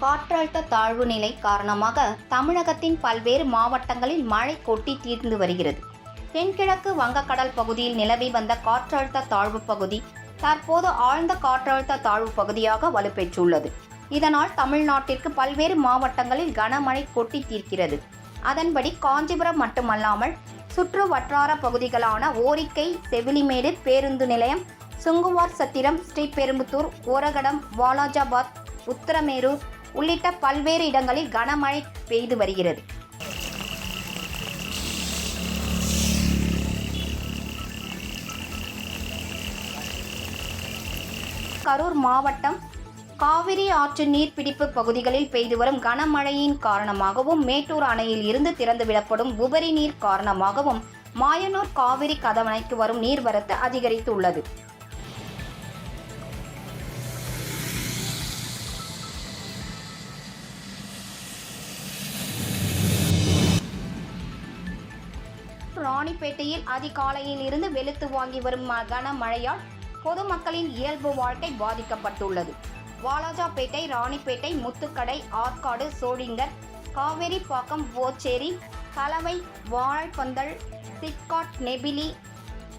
காற்றழுத்த தாழ்வு நிலை காரணமாக தமிழகத்தின் பல்வேறு மாவட்டங்களில் மழை கொட்டி தீர்ந்து வருகிறது. தென்கிழக்கு வங்கக்கடல் பகுதியில் நிலவி வந்த காற்றழுத்த தாழ்வு பகுதி தற்போது ஆழ்ந்த காற்றழுத்த தாழ்வு பகுதியாக வலுப்பெற்றுள்ளது. இதனால் தமிழ்நாட்டிற்கு பல்வேறு மாவட்டங்களில் கனமழை கொட்டி தீர்க்கிறது. அதன்படி காஞ்சிபுரம் மட்டுமல்லாமல் சுற்று வட்டார பகுதிகளான ஓரிக்கை செவிலிமேடு பேருந்து நிலையம் சுங்குவார் சத்திரம் ஸ்ரீபெரும்புத்தூர் ஓரகடம் வாலாஜாபாத் உத்தரமேரூர் உள்ளிட்ட பல்வேறு இடங்களில் கனமழை பெய்து வருகிறது. கரூர் மாவட்டம் காவிரி ஆற்று நீர்பிடிப்பு பகுதிகளில் பெய்து வரும் கனமழையின் காரணமாகவும் மேட்டூர் அணையில் இருந்து திறந்துவிடப்படும் உபரி நீர் காரணமாகவும் மாயனூர் காவிரி கதவணைக்கு வரும் நீர்வரத்து அதிகரித்துள்ளது. ராணிப்பேட்டையில் அதிகாலையில் இருந்து வெளுத்து வாங்கி வரும் ம- கனமழையால் பொதுமக்களின் இயல்பு வாழ்க்கை பாதிக்கப்பட்டுள்ளது. வாலாஜாபேட்டை ராணிப்பேட்டை முத்துக்கடை ஆற்காடு சோழிங்கர் காவேரிப்பாக்கம் ஓச்சேரி கலவை வாழைப்பந்தல் சிப்காட் நெபிலி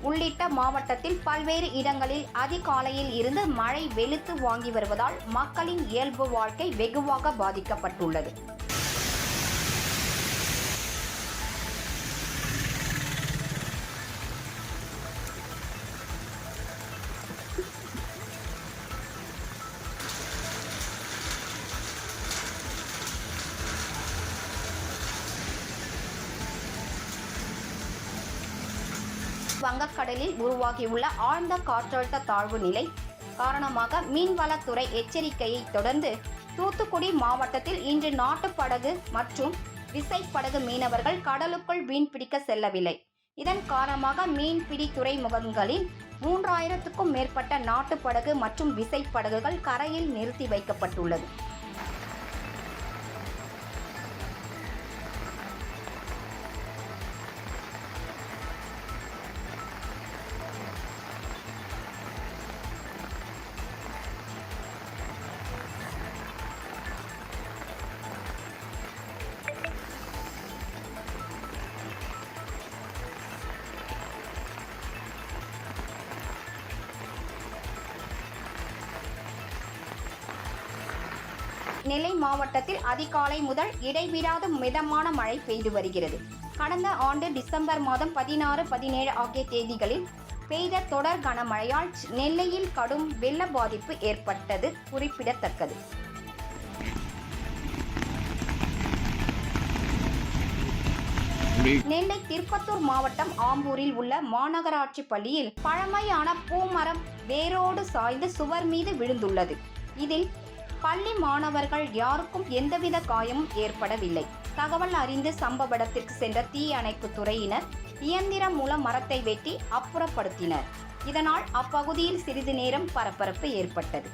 உள்ளிட்ட மாவட்டத்தில் பல்வேறு இடங்களில் அதிகாலையில் இருந்து மழை வெளுத்து வாங்கி வருவதால் மக்களின் இயல்பு வாழ்க்கை வெகுவாக பாதிக்கப்பட்டுள்ளது. வங்கக்கடலில் உருவாகியுள்ள ஆழ்ந்த காற்றழுத்த தாழ்வு நிலை காரணமாக மீன்வளத்துறை எச்சரிக்கையை தொடர்ந்து தூத்துக்குடி மாவட்டத்தில் இன்று நாட்டுப்படகு மற்றும் விசைப்படகு மீனவர்கள் கடலுக்குள் மீன்பிடிக்க செல்லவில்லை. இதன் காரணமாக மீன்பிடி துறைமுகங்களில் மூன்றாயிரத்துக்கும் மேற்பட்ட நாட்டுப்படகு மற்றும் விசைப்படகுகள் கரையில் நிறுத்தி வைக்கப்பட்டுள்ளது. நெல்லை மாவட்டத்தில் அதிகாலை முதல் இடைவிடாத மிதமான மழை பெய்து வருகிறது. கடந்த ஆண்டு டிசம்பர் மாதம் பதினாறு பதினேழு ஆகிய தேதிகளில் பெய்த தொடர் கனமழையால் நெல்லையில் கடும் வெள்ள பாதிப்பு ஏற்பட்டது குறிப்பிடத்தக்கது. நெல்லை திருப்பத்தூர் மாவட்டம் ஆம்பூரில் உள்ள மாநகராட்சி பள்ளியில் பழமையான பூமரம் வேரோடு சாய்ந்து சுவர் மீது விழுந்துள்ளது. இதில் பள்ளி மாணவர்கள் யாருக்கும் எந்தவித காயமும் ஏற்படவில்லை. தகவல் அறிந்து சம்பவ இடத்திற்கு சென்ற தீயணைப்பு துறையினர் இயந்திரம் மூலம் மரத்தை வெட்டி அப்புறப்படுத்தினர். இதனால் அப்பகுதியில் சிறிது நேரம் பரபரப்பு ஏற்பட்டது.